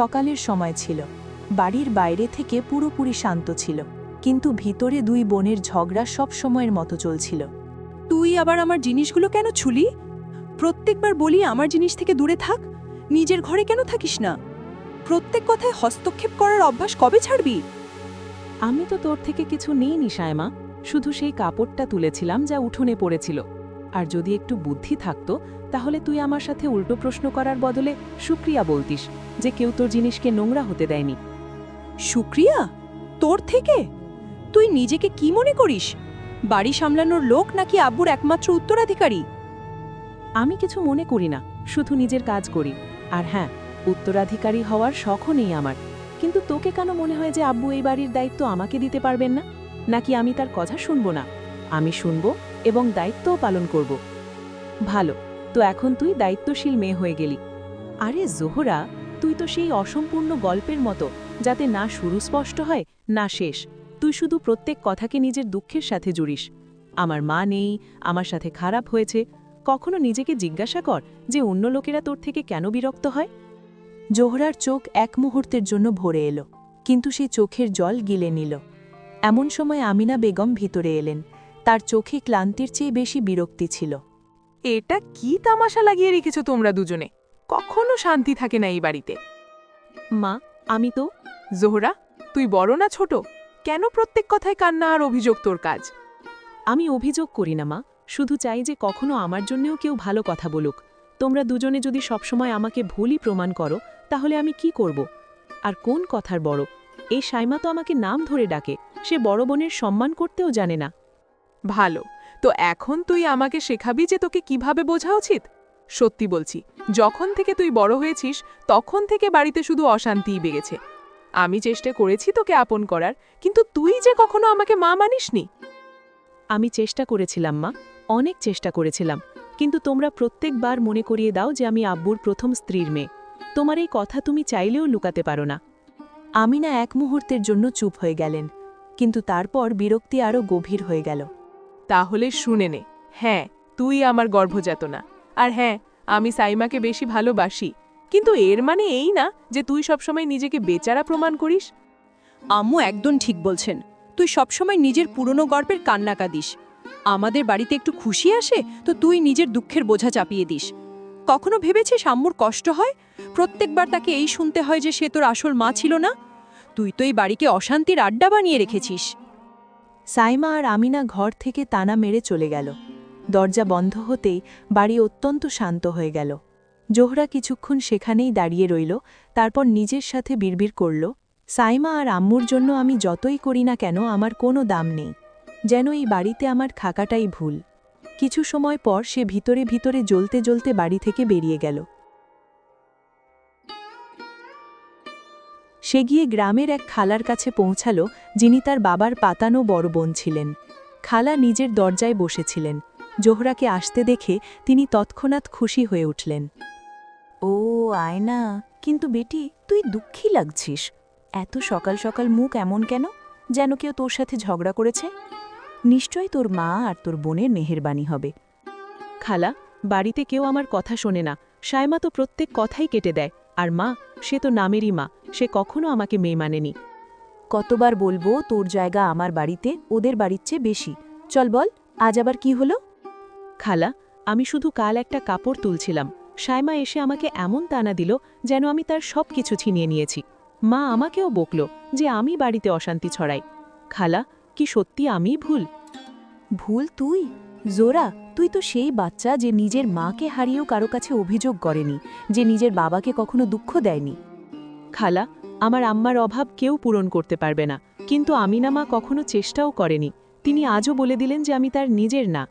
সকালের সময় ছিল। বাড়ির বাইরে থেকে পুরোপুরি শান্ত ছিল। কিন্তু ভিতরে দুই বোনের ঝগড়া সব সময়ের মতো চলছিল। তুই আবার আমার জিনিসগুলো কেন ছুলি? প্রত্যেকবার বলি আমার জিনিস থেকে দূরে থাক। নিজের ঘরে কেন থাকিস না? প্রত্যেক কথায় হস্তক্ষেপ করার অভ্যাস কবে ছাড়বি? আমি তো তোর থেকে কিছু নিইনি, সায়মা। শুধু সেই কাপড়টা তুলেছিলাম যা উঠোনে পড়েছিল। আর যদি একটু বুদ্ধি থাকতো, তাহলে তুই আমার সাথে উল্টো প্রশ্ন করার বদলে সুক্রিয়া বলতিস যে কেউ তোর জিনিসকে নোংরা হতে দেয়নি। শুক্রিয়া তোর থেকে? তুই নিজেকে কি মনে করিস? বাড়ি সামলানোর লোক নাকি আব্বুর একমাত্র উত্তরাধিকারী? আমি কিছু মনে করি না, শুধু নিজের কাজ করি। আর হ্যাঁ উত্তরাধিকারী হওয়ার শখও নেই আমার। কিন্তু তোকে কেন মনে হয় যে আব্বু এই বাড়ির দায়িত্ব আমাকে দিতে পারবেন না? নাকি আমি তার কথা শুনব না? আমি শুনব এবং দায়িত্বও পালন করব। ভালো, তো এখন তুই দায়িত্বশীল মেয়ে হয়ে গেলি। আরে জোহরা, তুই তো সেই অসম্পূর্ণ গল্পের মতো, যাতে না শুরু স্পষ্ট হয়, না শেষ। তুই শুধু প্রত্যেক কথাকে নিজের দুঃখের সাথে জুড়িস। আমার মা নেই, আমার সাথে খারাপ হয়েছে, কখনো নিজেকে জিজ্ঞাসা কর যে অন্য লোকেরা তোর থেকে কেন বিরক্ত হয়? জোহরার চোখ এক মুহূর্তের জন্য ভরে এলো, কিন্তু সে চোখের জল গিলে নিল। এমন সময় আমিনা বেগম ভিতরে এলেন। তার চোখে ক্লান্তির চেয়ে বেশি বিরক্তি ছিল। এটা কি তামাশা লাগিয়ে রেখেছো তোমরা দুজনে? কখনো শান্তি থাকে না এই বাড়িতে? মা, আমি তো জোহরা, তুই বড় না ছোট? কেন প্রত্যেক কথায় কান্না আর অভিযোগ তোর কাজ? আমি অভিযোগ করি না মা, শুধু চাই যে কখনো আমার জন্যেও কেউ ভালো কথা বলুক। তোমরা দুজনে যদি সবসময় আমাকে ভুলই প্রমাণ করো, তাহলে আমি কি করব? আর কোন কথার বড়? এই সাইমা তো আমাকে নাম ধরে ডাকে, সে বড় বোনের সম্মান করতেও জানে না। ভালো। তো এখন তুই আমাকে শেখাবি যে তোকে কীভাবে বোঝা উচিত? সত্যি বলছি, যখন থেকে তুই বড় হয়েছিস, তখন থেকে বাড়িতে শুধু অশান্তিই বেগেছে আমি চেষ্টা করেছি তোকে আপন করার, কিন্তু তুই যে কখনো আমাকে মা মানিসনি। আমি চেষ্টা করেছিলাম মা, অনেক চেষ্টা করেছিলাম, কিন্তু তোমরা প্রত্যেকবার মনে করিয়ে দাও যে আমি আব্বুর প্রথম স্ত্রীর মেয়ে। তোমার এই কথা তুমি চাইলেও লুকাতে পারো না। আমিনা এক মুহূর্তের জন্য চুপ হয়ে গেলেন, কিন্তু তারপর বিরক্তি আরও গভীর হয়ে গেল। তাহলে শুনে নে। হ্যাঁ তুই আমার গর্ভজাতনা। আর হ্যাঁ আমি সাইমাকে বেশি ভালোবাসি। কিন্তু এর মানে এই না যে তুই সবসময় নিজেকে বেচারা প্রমাণ করিস? আম্মু একদম ঠিক বলছেন। তুই সবসময় নিজের পুরনো গল্পের কান্নাকা দিস। আমাদের বাড়িতে একটু খুশি আসে তো তুই নিজের দুঃখের বোঝা চাপিয়ে দিস। কখনো ভেবেছিস আম্মুর কষ্ট হয়? প্রত্যেকবার তাকে এই শুনতে হয় যে সে তোর আসল মা ছিল না? তুই তো এই বাড়িকে অশান্তির আড্ডা বানিয়ে রেখেছিস। সাইমা আর আমিনা ঘর থেকে তানা মেরে চলে গেল। দরজা বন্ধ হতেই বাড়ি অত্যন্ত শান্ত হয়ে গেল। জোহরা কিছুক্ষণ সেখানেই দাঁড়িয়ে রইল, তারপর নিজের সাথে বিড়বিড় করল, সাইমা আর আম্মুর জন্য আমি যতই করি না কেন আমার কোনো দাম নেই। যেন এই বাড়িতে আমার খাকাটাই ভুল। কিছু সময় পর সে ভিতরে ভিতরে জ্বলতে জ্বলতে বাড়ি থেকে বেরিয়ে গেল। সে গিয়ে গ্রামের এক খালার কাছে পৌঁছাল, যিনি তার বাবার পাতানো বড় বোন ছিলেন। খালা নিজের দরজায় বসেছিলেন। জোহরাকে আসতে দেখে তিনি তৎক্ষণাৎ খুশি হয়ে উঠলেন। ও, আয়না, কিন্তু বেটি, তুই দুঃখী লাগছিস। এত সকাল সকাল মুখ এমন কেন? যেন কেউ তোর সাথে ঝগড়া করেছে? নিশ্চয় তোর মা আর তোর বোনের মেহেরবানি হবে। খালা, বাড়িতে কেউ আমার কথা শোনে না। সায়মা তো প্রত্যেক কথাই কেটে দেয়। আর মা সে তো নামেরই মা সে কখনো আমাকে মেয়ে মানেনি। কতবার বলব তোর জায়গা আমার বাড়িতে ওদের বাড়ির চেয়ে বেশি। চল বল আজ আবার কি হলো? খালা আমি শুধু কাল একটা কাপড় তুলছিলাম। সায়মা এসে আমাকে এমন তানা দিল যেন আমি তার সব কিছু ছিনিয়ে নিয়েছি। মা আমাকেও বকল যে আমি বাড়িতে অশান্তি ছড়াই। খালা কি সত্যি আমিই ভুল? ভুল তুই? জোরা, তুই তো সেই বাচ্চা যে নিজের মাকে হারিয়েও কারও কাছে অভিযোগ করেনি, যে নিজের বাবাকে কখনো দুঃখ দেয়নি। খালা, আমার আম্মার অভাব কেউ পূরণ করতে পারবে না, কিন্তু আমিনা মা কখনো চেষ্টাও করেনি। তিনি আজও বলে দিলেন যে আমি তার নিজের না।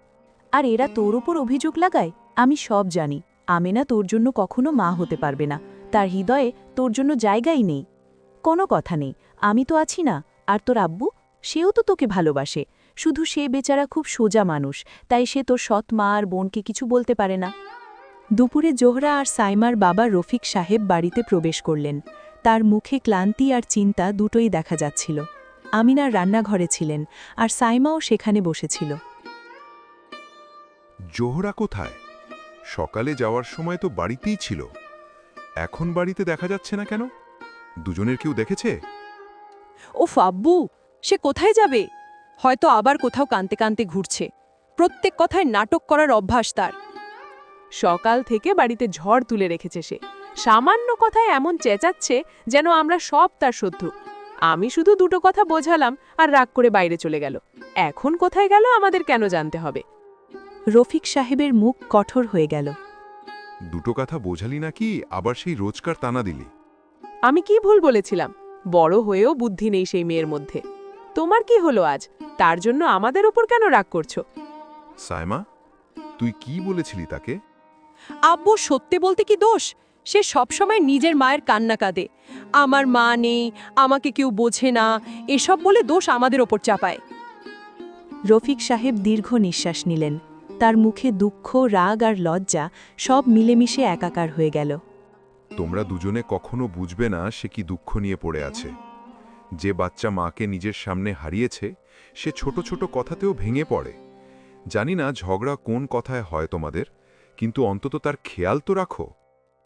আর এরা তোর ওপর অভিযোগ লাগায়? আমি সব জানি। আমেনা তোর জন্য কখনো মা হতে পারবে না। তার হৃদয়ে তোর জন্য জায়গাই নেই। কোনো কথা নেই। আমি তো আছি না। আর তোর আব্বু? সেও তো তোকে ভালোবাসে। শুধু সে বেচারা খুব সোজা মানুষ তাই সে তোর সৎ মা আর বোনকে কিছু বলতে পারে না। দুপুরে জোহরা আর সাইমার বাবা রফিক সাহেব বাড়িতে প্রবেশ করলেন। তার মুখে ক্লান্তি আর চিন্তা দুটোই দেখা যাচ্ছিল। আমিনার রান্নাঘরে ছিলেন আর সাইমাও সেখানে বসেছিল। জোহরা কোথায়? সকালে যাওয়ার সময় তো বাড়িতেই ছিল। এখন বাড়িতে দেখা যাচ্ছে না কেন? দুজনের কেউ দেখেছে? ও ফাব্বু সে কোথায় যাবে? হয়তো আবার কোথাও কানতে কানতে ঘুরছে। প্রত্যেক কথায় নাটক করার অভ্যাস তার। সকাল থেকে বাড়িতে ঝড় তুলে রেখেছে সে। সামান্য কথায় এমন চেঁচাচ্ছে যেন আমরা সব তার শত্রু আমি শুধু দুটো কথা বোঝালাম আর রাগ করে বাইরে চলে গেল। এখন কোথায় গেল আমাদের কেন জানতে হবে? রফিক সাহেবের মুখ কঠোর হয়ে গেল। দুটো কথা বোঝালি নাকি? আবার সেই রোজকার টানা দিলি। আমি কি ভুল বলেছিলাম? বড় হয়েও বুদ্ধি নেই সেই মেয়ের মধ্যে। তোমার কি হলো আজ? তার জন্য আমাদের ওপর কেন রাগ করছ? সাইমা তুই কি বলেছিলি তাকে? আব্বু সত্যি বলতে কি দোষ? সে সবসময় নিজের মায়ের কান্না কাঁদে। আমার মা নেই আমাকে কেউ বোঝে না এসব বলে দোষ আমাদের ওপর চাপায়। রফিক সাহেব দীর্ঘ নিঃশ্বাস নিলেন। তার মুখে দুঃখ রাগ আর লজ্জা সব মিলেমিশে একাকার হয়ে গেল। তোমরা দুজনে কখনো বুঝবে না সে কি দুঃখ নিয়ে পড়ে আছে। যে বাচ্চা মাকে নিজের সামনে হারিয়েছে সে ছোট ছোট কথাতেও ভেঙে পড়ে। জানি না ঝগড়া কোন কথায় হয় তোমাদের কিন্তু অন্তত তার খেয়াল তো রাখো।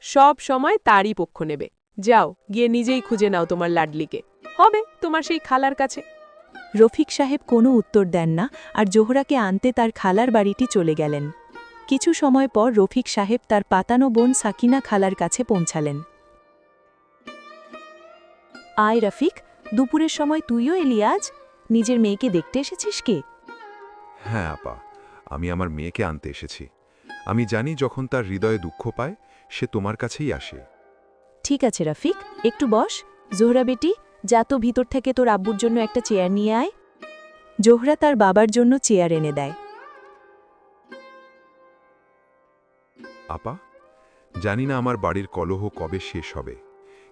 সব সময় তারই পক্ষ নেবে। যাও গিয়ে নিজেই খুঁজে নাও তোমার লাডলিকে। হবে তোমার সেই খালার কাছে। রফিক সাহেব কোনো উত্তর দেন না আর জোহরাকে আনতে তার খালার বাড়িটি চলে গেলেন। কিছু সময় পর রফিক সাহেব তার পাতানো বোন সাকিনা খালার কাছে পৌঁছালেন। আয় রফিক দুপুরের সময় তুইও এলি আজ? নিজের মেয়েকে দেখতে এসেছিস কে? হ্যাঁ আপা। আমি আমার মেয়েকে আনতে এসেছি। আমি জানি যখন তার হৃদয়ে দুঃখ পায় সে তোমার কাছেই আসে। ঠিক আছে রাফিক। একটু বস। জোহরা বেটি যা তো ভিতর থেকে তোর আব্বুর জন্য একটা চেয়ার নিয়ে আয়। জোহরা তার বাবার জন্য চেয়ার এনে দেয়। আপা জানি না আমার বাড়ির কলহ কবে শেষ হবে।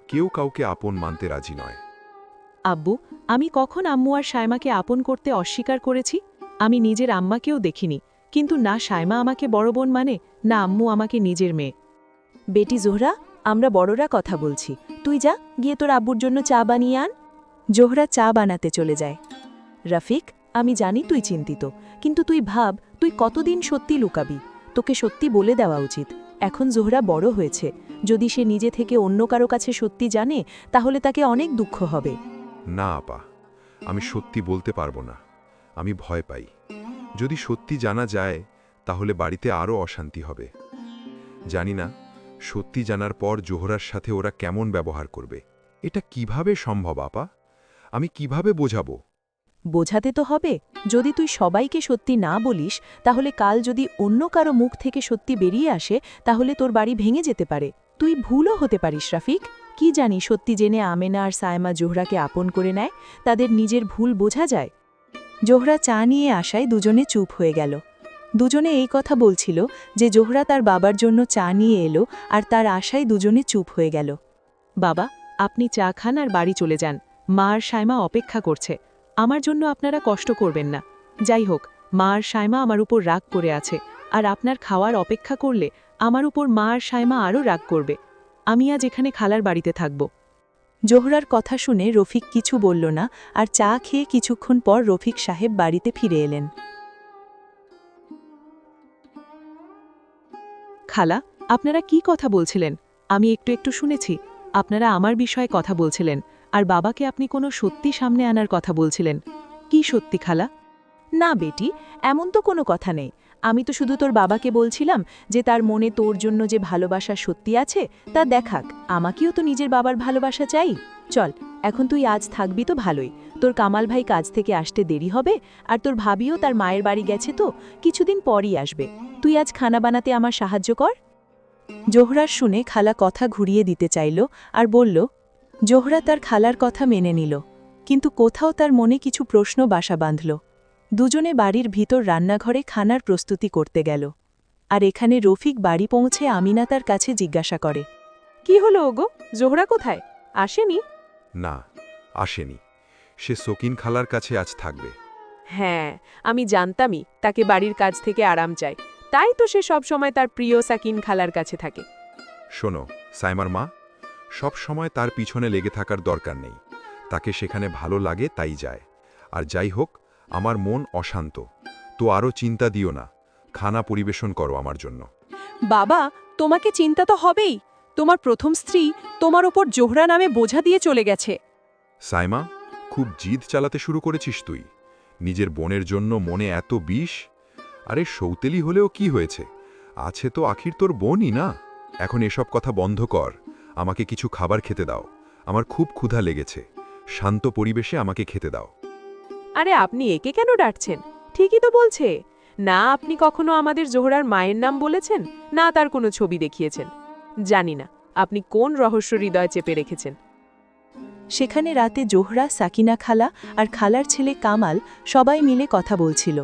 কেউ কাউকে আপন মানতে রাজি নয়। আব্বু, আমি কখন আম্মু আর সায়মাকে আপন করতে অস্বীকার করেছি? আমি নিজের আম্মাকেও দেখিনি। কিন্তু না, সায়মা আমাকে বড় বোন মানে না আম্মু আমাকে নিজের মেয়ে। বেটি জোহরা, আমরা বড়রা কথা বলছি। তুই যা, গিয়ে তোর আব্বুর জন্য চা বানিয়ে আন। জোহরা চা বানাতে চলে যায়। রাফিক, আমি জানি তুই চিন্তিত, কিন্তু তুই ভাব, তুই কতদিন সত্যি লুকাবি? তোকে সত্যি বলে দেওয়া উচিত। এখন জোহরা বড় হয়েছে। যদি সে নিজে থেকে অন্য কারও কাছে সত্যি জানে, তাহলে তাকে অনেক দুঃখ হবে। না, আপা, আমি সত্যি বলতে পারব না। আমি ভয় পাই। যদি সত্যি জানা যায়, তাহলে বাড়িতে আরও অশান্তি হবে। জানি না, সত্যি জানার পর জোহরার সাথে ওরা কেমন ব্যবহার করবে। এটা কীভাবে সম্ভব, আপা? আমি কীভাবে বোঝাবো? বোঝাতে তো হবে। যদি তুই সবাইকে সত্যি না বলিস, তাহলে কাল যদি অন্য কারও মুখ থেকে সত্যি বেরিয়ে আসে, তাহলে তোর বাড়ি ভেঙে যেতে পারে। তুই ভুলও হতে পারিস, রাফিক। কি জানি সত্যি জেনে আমেনা আর সায়মা জোহরাকে আপন করে নেয়, তাদের নিজের ভুল বোঝা যায়। জোহরা চা নিয়ে আসায় দুজনে চুপ হয়ে গেল। দুজনে এই কথা বলছিল যে জোহরা তার বাবার জন্য চা নিয়ে এলো আর তার আশায় দুজনে চুপ হয়ে গেল। বাবা, আপনি চা খান আর বাড়ি চলে যান। মা আর সায়মা অপেক্ষা করছে। আমার জন্য আপনারা কষ্ট করবেন না। যাই হোক, মা আর সায়মা আমার উপর রাগ করে আছে। আর আপনার খাওয়ার অপেক্ষা করলে আমার উপর মা আর সায়মা আরও রাগ করবে। আমি আজ এখানে খালার বাড়িতে থাকব। জোহরার কথা শুনে রফিক কিছু বলল না আর চা খেয়ে কিছুক্ষণ পর রফিক সাহেব বাড়িতে ফিরে এলেন। খালা, আপনারা কি কথা বলছিলেন? আমি একটু একটু শুনেছি। আপনারা আমার বিষয়ে কথা বলছিলেন আর বাবাকে আপনি কোনো সত্যি সামনে আনার কথা বলছিলেন। কি সত্যি খালা? না বেটি, এমন তো কোনো কথা নেই। আমি তো শুধু তোর বাবাকে বলছিলাম যে তার মনে তোর জন্য যে ভালোবাসা সত্যি আছে, তা দেখাক আমাকেও তো নিজের বাবার ভালোবাসা চাই। চল, এখন তুই আজ থাকবি তো ভালোই। তোর কামাল ভাই কাজ থেকে আসতে দেরি হবে, আর তোর ভাবিও তার মায়ের বাড়ি গেছে তো, কিছুদিন পরই আসবে। তুই আজ খানা বানাতে আমার সাহায্য কর। জোহরার শুনে খালা কথা ঘুরিয়ে দিতে চাইল, আর বলল, জোহরা তার খালার কথা মেনে নিল, কিন্তু কোথাও তার মনে কিছু প্রশ্ন বাসা বাঁধল। দুজনে বাড়ির ভিতর রান্নাঘরে খানার প্রস্তুতি করতে গেল। আর এখানে রফিক বাড়ি পৌঁছে আমিনা তার কাছে জিজ্ঞাসা করে কি হলো ওগো? জোহরা কোথায়? আসেনি? না আসেনি। সে সকিন খালার কাছে আজ থাকবে। হ্যাঁ আমি জানতামই তাকে বাড়ির কাজ থেকে আরাম চাই তাই তো সে সব সময় তার প্রিয় সাকিন খালার কাছে থাকে। শোনো সাইমার মা সব সময় তার পিছনে লেগে থাকার দরকার নেই। তাকে সেখানে ভালো লাগে তাই যায়। আর যাই হোক আমার মন অশান্ত। তো আরও চিন্তা দিও না। খানা পরিবেশন করো আমার জন্য। বাবা তোমাকে চিন্তা তো হবেই। তোমার প্রথম স্ত্রী তোমার ওপর জোহরা নামে বোঝা দিয়ে চলে গেছে। সাইমা খুব জিদ চালাতে শুরু করেছিস তুই। নিজের বোনের জন্য মনে এত বিষ? আরে সৌতেলি হলেও কি হয়েছে? আছে তো আখির তোর বোনই না? এখন এসব কথা বন্ধ কর। আমাকে কিছু খাবার খেতে দাও। আমার খুব ক্ষুধা লেগেছে। শান্ত পরিবেশে আমাকে খেতে দাও। আরে আপনি একে কেন ডাকছেন? ঠিকই তো বলছে। না আপনি কখনো আমাদের জোহরার মায়ের নাম বলেছেন? না তার কোনো ছবি দেখিয়েছেন? জানি না। আপনি কোন রহস্য হৃদয় চেপে রেখেছেন? সেখানে রাতে জোহরা সাকিনা খালা আর খালার ছেলে কামাল সবাই মিলে কথা বলছিল।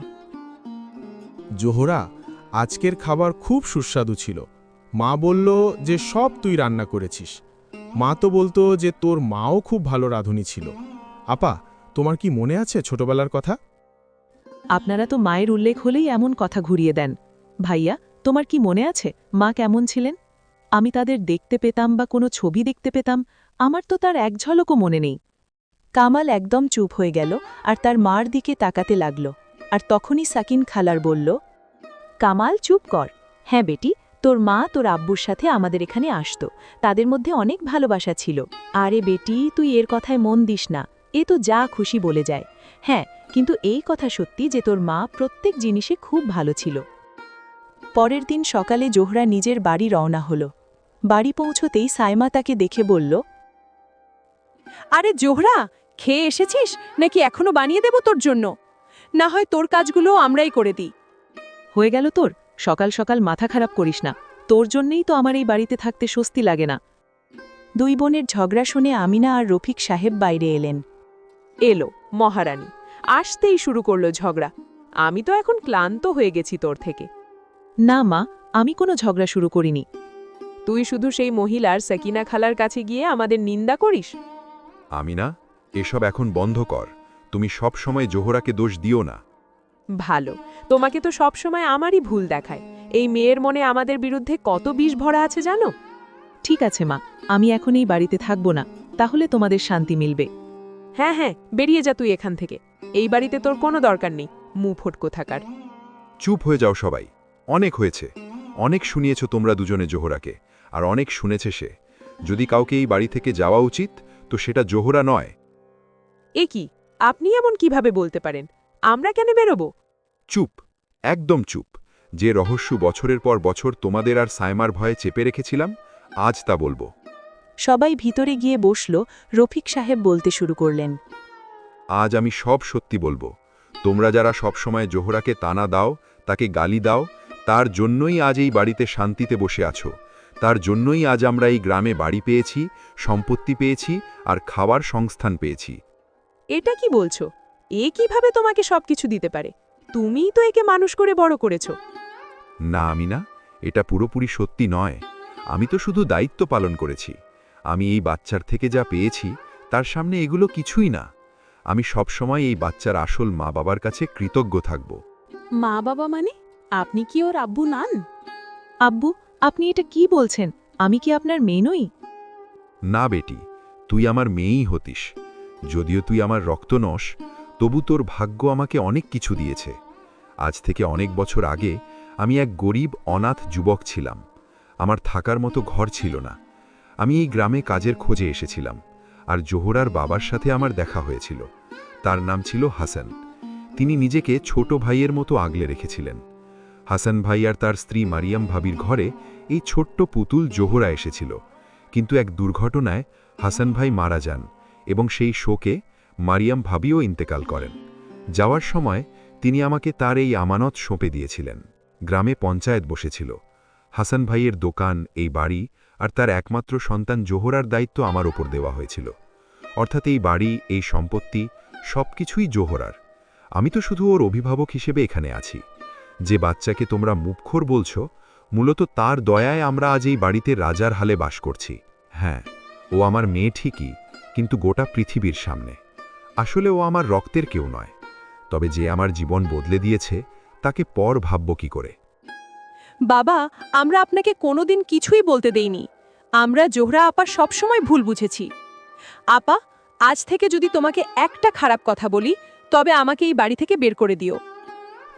জোহরা আজকের খাবার খুব সুস্বাদু ছিল। মা বলল যে সব তুই রান্না করেছিস। মা তো বলতো যে তোর মাও খুব ভালো রাঁধুনি ছিল। আপা তোমার কি মনে আছে ছোটবেলার কথা? আপনারা তো মায়ের উল্লেখ হলেই এমন কথা ঘুরিয়ে দেন। ভাইয়া, তোমার কি মনে আছে? মা কেমন ছিলেন? আমি তাদের দেখতে পেতাম বা কোনো ছবি দেখতে পেতাম, আমার তো তার এক ঝলকও মনে নেই। কামাল একদম চুপ হয়ে গেল আর তার মার দিকে তাকাতে লাগল। আর তখনই সাকিন খালার বলল, কামাল, চুপ কর। হ্যাঁ বেটি, তোর মা তোর আব্বুর সাথে আমাদের এখানে আসতো। তাদের মধ্যে অনেক ভালোবাসা ছিল। আরে বেটি, তুই এর কথায় মন দিস না। এ তো যা খুশি বলে যায়। হ্যাঁ কিন্তু এই কথা সত্যি যে তোর মা প্রত্যেক জিনিসে খুব ভালো ছিল। পরের দিন সকালে জোহরা নিজের বাড়ি রওনা হল। বাড়ি পৌঁছতেই সাইমা তাকে দেখে বলল, আরে জোহরা, খেয়ে এসেছিস? নাকি এখনও বানিয়ে দেব তোর জন্য? না হয় তোর কাজগুলো আমরাই করে দিই। হয়ে গেল তোর, সকাল সকাল মাথা খারাপ করিস না। তোর জন্যই তো আমার এই বাড়িতে থাকতে স্বস্তি লাগে না। দুই বোনের ঝগড়া শুনে আমিনা আর রফিক সাহেব বাইরে এলেন। এলো মহারানী। আসতেই শুরু করল ঝগড়া। আমি তো এখন ক্লান্ত হয়ে গেছি তোর থেকে। না মা আমি কোনো ঝগড়া শুরু করিনি। তুই শুধু সেই মহিলার সাকিনা খালার কাছে গিয়ে আমাদের নিন্দা করিস? আমি না এসব এখন বন্ধ কর। তুমি সব সময় জোহরাকে দোষ দিও না। ভালো। তোমাকে তো সবসময় আমারই ভুল দেখায়। এই মেয়ের মনে আমাদের বিরুদ্ধে কত বিষ ভরা আছে জানো? ঠিক আছে মা আমি এখন এই বাড়িতে থাকব না। তাহলে তোমাদের শান্তি মিলবে। হ্যাঁ হ্যাঁ বেরিয়ে যা তুই এখান থেকে। এই বাড়িতে তোর কোনো দরকার নেই মু ফটকো থাকার। চুপ হয়ে যাও সবাই। অনেক হয়েছে। অনেক শুনিয়েছ তোমরা দুজনে জোহরাকে আর অনেক শুনেছে সে। যদি কাউকে এই বাড়ি থেকে যাওয়া উচিত তো সেটা জোহরা নয়। এ কি? আপনি এমন কীভাবে বলতে পারেন? আমরা কেন বেরোবো? চুপ একদম চুপ। যে রহস্য বছরের পর বছর তোমাদের আর সায়মার ভয়ে চেপে রেখেছিলাম আজ তা বলব। সবাই ভিতরে গিয়ে বসল রফিক সাহেব বলতে শুরু করলেন। আজ আমি সব সত্যি বলব। তোমরা যারা সবসময় জোহরাকে তানা দাও তাকে গালি দাও তার জন্যই আজ এই বাড়িতে শান্তিতে বসে আছো। তার জন্যই আজ আমরা এই গ্রামে বাড়ি পেয়েছি সম্পত্তি পেয়েছি আর খাওয়ার সংস্থান পেয়েছি। এটা কি বলছো? এ কীভাবে তোমাকে সবকিছু দিতে পারে? তুমিই তো একে মানুষ করে বড় করেছ। না আমি না এটা পুরোপুরি সত্যি নয়। আমি তো শুধু দায়িত্ব পালন করেছি। আমি এই বাচ্চার থেকে যা পেয়েছি তার সামনে এগুলো কিছুই না। আমি সবসময় এই বাচ্চার আসল মা বাবার কাছে কৃতজ্ঞ থাকব। মা বাবা মানে? আপনি কি ওর আব্বু নান? আব্বু আপনি এটা কি বলছেন? আমি কি আপনার মেয়ে নই? না বেটি তুই আমার মেয়েই হতিস। যদিও তুই আমার রক্ত নস তবু তোর ভাগ্য আমাকে অনেক কিছু দিয়েছে। আজ থেকে অনেক বছর আগে আমি এক গরিব অনাথ যুবক ছিলাম। আমার থাকার মতো ঘর ছিল না। আমি এই গ্রামে কাজের খোঁজে এসেছিলাম, আর জোহরার বাবার সাথে আমার দেখা হয়েছিল। তার নাম ছিল হাসান। তিনি নিজেকে ছোট ভাইয়ের মতো আগলে রেখেছিলেন। হাসান ভাই আর তার স্ত্রী মারিয়াম ভাবির ঘরে এই ছোট্ট পুতুল জোহরা এসেছিল। কিন্তু এক দুর্ঘটনায় হাসান ভাই মারা যান এবং সেই শোকে মারিয়াম ভাবিও ইন্তেকাল করেন। যাওয়ার সময় তিনি আমাকে তার এই আমানত সঁপে দিয়েছিলেন। গ্রামে পঞ্চায়েত বসেছিল। হাসান ভাইয়ের দোকান, এই বাড়ি আর তার একমাত্র সন্তান জোহরার দায়িত্ব আমার ওপর দেওয়া হয়েছিল। অর্থাৎ এই বাড়ি, এই সম্পত্তি, সবকিছুই জোহরার। আমি তো শুধু ওর অভিভাবক হিসেবে এখানে আছি। যে বাচ্চাকে তোমরা মুখর বলছো, মূলত তার দয়ায় আমরা আজ এই বাড়িতে রাজার হালে বাস করছি। হ্যাঁ ও আমার মেয়ে ঠিকই, কিন্তু গোটা পৃথিবীর সামনে। আসলে ও আমার রক্তের কেউ নয়। তবে যে আমার জীবন বদলে দিয়েছে, তাকে পর ভাবব কি করে? বাবা আমরা আপনাকে কোনোদিন কিছুই বলতে দেইনি। আমরা জোহরা আপা সবসময় ভুল বুঝেছি। আপা আজ থেকে যদি তোমাকে একটা খারাপ কথা বলি তবে আমাকে এই বাড়ি থেকে বের করে দিও।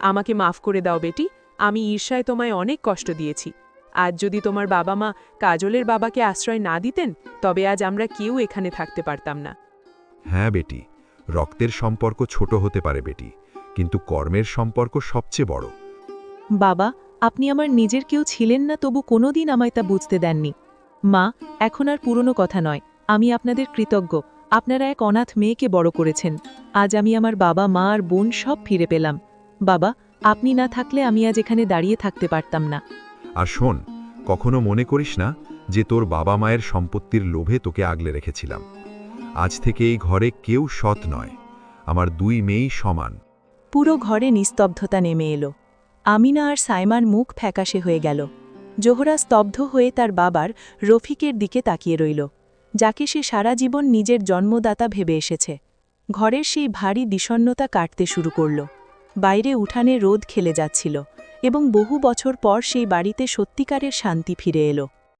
আমাকে মাফ করে দাও বেটি আমি ঈর্ষায় তোমায় অনেক কষ্ট দিয়েছি। আজ যদি তোমার বাবা মা কাজলের বাবাকে আশ্রয় না দিতেন তবে আজ আমরা কেউ এখানে থাকতে পারতাম না। হ্যাঁ বেটি রক্তের সম্পর্ক ছোট হতে পারে বেটি কিন্তু কর্মের সম্পর্ক সবচেয়ে বড়। বাবা আপনি আমার নিজের কেউ ছিলেন না তবু কোনোদিন আমায় তা বুঝতে দেননি। মা এখন আর পুরনো কথা নয় আমি আপনাদের কৃতজ্ঞ। আপনারা এক অনাথ মেয়েকে বড় করেছেন। আজ আমি আমার বাবা মা আর বোন সব ফিরে পেলাম। বাবা আপনি না থাকলে আমি আজ এখানে দাঁড়িয়ে থাকতে পারতাম না। আর শোন কখনো মনে করিস না যে তোর বাবা মায়ের সম্পত্তির লোভে তোকে আগলে রেখেছিলাম। আজ থেকে এই ঘরে কেউ সৎ নয় আমার দুই মেয়েই সমান। পুরো ঘরে নিস্তব্ধতা নেমে এলো। আমিনা আর সাইমার মুখ ফ্যাকাশে হয়ে গেল। জোহরা স্তব্ধ হয়ে তার বাবার রফিকের দিকে তাকিয়ে রইল, যাকে সে সারা জীবন নিজের জন্মদাতা ভেবে এসেছে। ঘরের সেই ভারী বিষণ্নতা কাটতে শুরু করল। বাইরে উঠানে রোদ খেলে যাচ্ছিল এবং বহু বছর পর সেই বাড়িতে সত্যিকারের শান্তি ফিরে এলো।